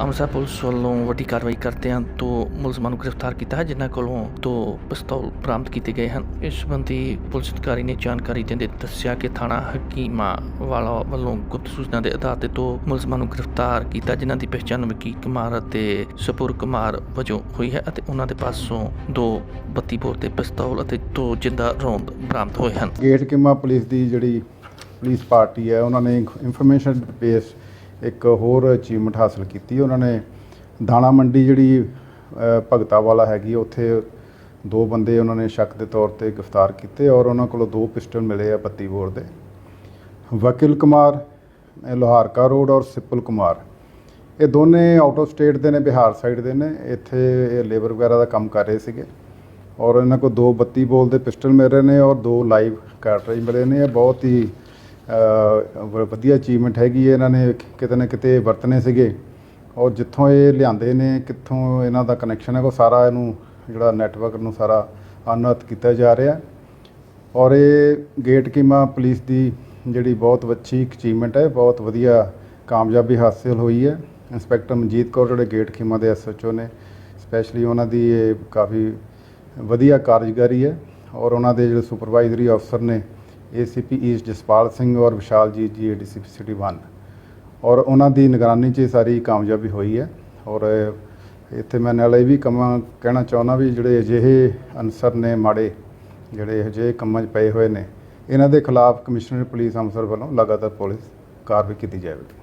Amritsar police ਵੱਲੋਂ ਵੱਡੀ ਕਾਰਵਾਈ ਕਰਦਿਆਂ ਦੋ ਮੁਲਜ਼ਮਾਂ ਨੂੰ ਗ੍ਰਿਫਤਾਰ ਕੀਤਾ ਹੈ, ਜਿਨ੍ਹਾਂ ਕੋਲੋਂ ਦੋ ਪਿਸਤੌਲ ਬਰਾਮਦ ਕੀਤੇ ਗਏ ਹਨ। ਇਸ ਸੰਬੰਧੀ ਪੁਲਿਸ ਅਧਿਕਾਰੀ ਨੇ ਜਾਣਕਾਰੀ ਦਿੰਦੇ ਦੱਸਿਆ ਕਿ ਥਾਣਾ ਹਕੀਮਾ ਵਾਲਾ ਵੱਲੋਂ ਗੁਪਤ ਸੂਚਨਾ ਦੇ ਆਧਾਰ ਤੇ ਦੋ ਮੁਲਜ਼ਮਾਂ ਨੂੰ ਗ੍ਰਿਫਤਾਰ ਕੀਤਾ, ਜਿਨ੍ਹਾਂ ਦੀ ਪਛਾਣ ਵਿੱਕੀ ਕੁਮਾਰ ਅਤੇ ਸਪੁਰ ਕੁਮਾਰ ਵਜੋਂ ਹੋਈ ਹੈ ਅਤੇ ਉਹਨਾਂ ਦੇ ਪਾਸੋਂ ਦੋ 32 ਬੋਰ ਦੇ ਪਿਸਤੌਲ ਅਤੇ ਦੋ ਜਿੰਦਾ ਰੌਂਦ ਬਰਾਮਦ ਹੋਏ ਹਨ। ਗੇਟ ਕਿਮਾ ਪੁਲਿਸ ਦੀ ਜਿਹੜੀ ਪੁਲਿਸ ਪਾਰਟੀ ਹੈ, ਉਹਨਾਂ ਨੇ ਇਨਫੋਰਮੇਸ਼ਨ ਬੇਸ ਇੱਕ ਹੋਰ ਅਚੀਵਮੈਂਟ ਹਾਸਲ ਕੀਤੀ। ਉਹਨਾਂ ਨੇ ਦਾਣਾ ਮੰਡੀ ਜਿਹੜੀ ਭਗਤਾ ਵਾਲਾ ਹੈਗੀ, ਉੱਥੇ ਦੋ ਬੰਦੇ ਉਹਨਾਂ ਨੇ ਸ਼ੱਕ ਦੇ ਤੌਰ ਤੇ ਗ੍ਰਿਫਤਾਰ ਕੀਤੇ ਔਰ ਉਹਨਾਂ ਕੋਲੋਂ ਦੋ ਪਿਸਟਲ ਮਿਲੇ ਆ 32 ਬੋਰ ਦੇ। ਵਕੀਲ ਕੁਮਾਰ, ਇਹ ਲੋਹਾਰਕਾ ਰੋਡ ਔਰ ਸਿੱਪਲ ਕੁਮਾਰ। ਇਹ ਦੋਨੇ ਆਊਟ ਆਫ ਸਟੇਟ ਦੇ ਨੇ, ਬਿਹਾਰ ਸਾਈਡ ਦੇ ਨੇ। ਇੱਥੇ ਇਹ ਲੇਬਰ ਵਗੈਰਾ ਦਾ ਕੰਮ ਕਰ ਰਹੇ ਸੀਗੇ ਔਰ ਇਹਨਾਂ ਕੋਲ ਦੋ 32 ਬੋਲ ਦੇ ਪਿਸਟਲ ਮਿਲ ਰਹੇ ਨੇ ਔਰ ਦੋ ਲਾਈਵ ਕਾਰਟ੍ਰਿਜ ਮਿਲੇ ਨੇ। ਇਹ ਬਹੁਤ ਹੀ ਵਧੀਆ ਅਚੀਵਮੈਂਟ ਹੈਗੀ ਹੈ ਇਹਨਾਂ ਨੇ, ਕਿਤੇ ਨਾ ਕਿਤੇ ਵਰਤਨੇ ਸੀਗੇ। ਔਰ ਜਿੱਥੋਂ ਇਹ ਲਿਆਂਦੇ ਨੇ, ਕਿੱਥੋਂ ਇਹਨਾਂ ਦਾ ਕਨੈਕਸ਼ਨ ਹੈ, ਉਹ ਸਾਰਾ ਇਹਨੂੰ, ਜਿਹੜਾ ਨੈਟਵਰਕ ਨੂੰ ਸਾਰਾ ਅਨੁਅਤ ਕੀਤਾ ਜਾ ਰਿਹਾ। ਔਰ ਇਹ ਗੇਟ ਕੀਮਾ ਪੁਲਿਸ ਦੀ ਜਿਹੜੀ ਬਹੁਤ ਅੱਛੀ ਅਚੀਵਮੈਂਟ ਹੈ, ਬਹੁਤ ਵਧੀਆ ਕਾਮਯਾਬੀ ਹਾਸਲ ਹੋਈ ਹੈ। ਇੰਸਪੈਕਟਰ ਮਨਜੀਤ ਕੌਰ ਜਿਹੜੇ ਗੇਟ ਖੀਮਾ ਦੇ ਐਸਐਚਓ ਨੇ ਸਪੈਸ਼ਲੀ ਉਹਨਾਂ ਦੀ ਇਹ ਕਾਫੀ ਵਧੀਆ ਕਾਰਜਕਾਰੀ ਹੈ। ਔਰ ਉਹਨਾਂ ਦੇ ਜਿਹੜੇ ਸੁਪਰਵਾਈਜ਼ਰੀ ਅਫਸਰ ਨੇ ਏਸੀਪੀ ਈਸਟ ਜਸਪਾਲ ਸਿੰਘ ਔਰ ਵਿਸ਼ਾਲਜੀਤ ਜੀ ਏਡੀਸੀਪੀ ਸਿਟੀ 1 ਔਰ ਉਹਨਾਂ ਦੀ ਨਿਗਰਾਨੀ 'ਚ ਇਹ ਸਾਰੀ ਕਾਮਯਾਬੀ ਹੋਈ ਹੈ। ਔਰ ਇੱਥੇ ਮੈਂ ਨਾਲ ਇਹ ਵੀ ਕਮਾਂ ਕਹਿਣਾ ਚਾਹੁੰਦਾ ਵੀ ਜਿਹੜੇ ਅਜਿਹੇ ਅਨਸਰ ਨੇ ਮਾੜੇ, ਜਿਹੜੇ ਅਜਿਹੇ ਕੰਮਾਂ 'ਚ ਪਏ ਹੋਏ ਨੇ, ਇਹਨਾਂ ਦੇ ਖਿਲਾਫ ਕਮਿਸ਼ਨਰ ਪੁਲਿਸ ਅੰਮ੍ਰਿਤਸਰ ਵੱਲੋਂ ਲਗਾਤਾਰ ਪੁਲਿਸ ਕਾਰਵਾਈ ਕੀਤੀ ਜਾਵੇਗੀ।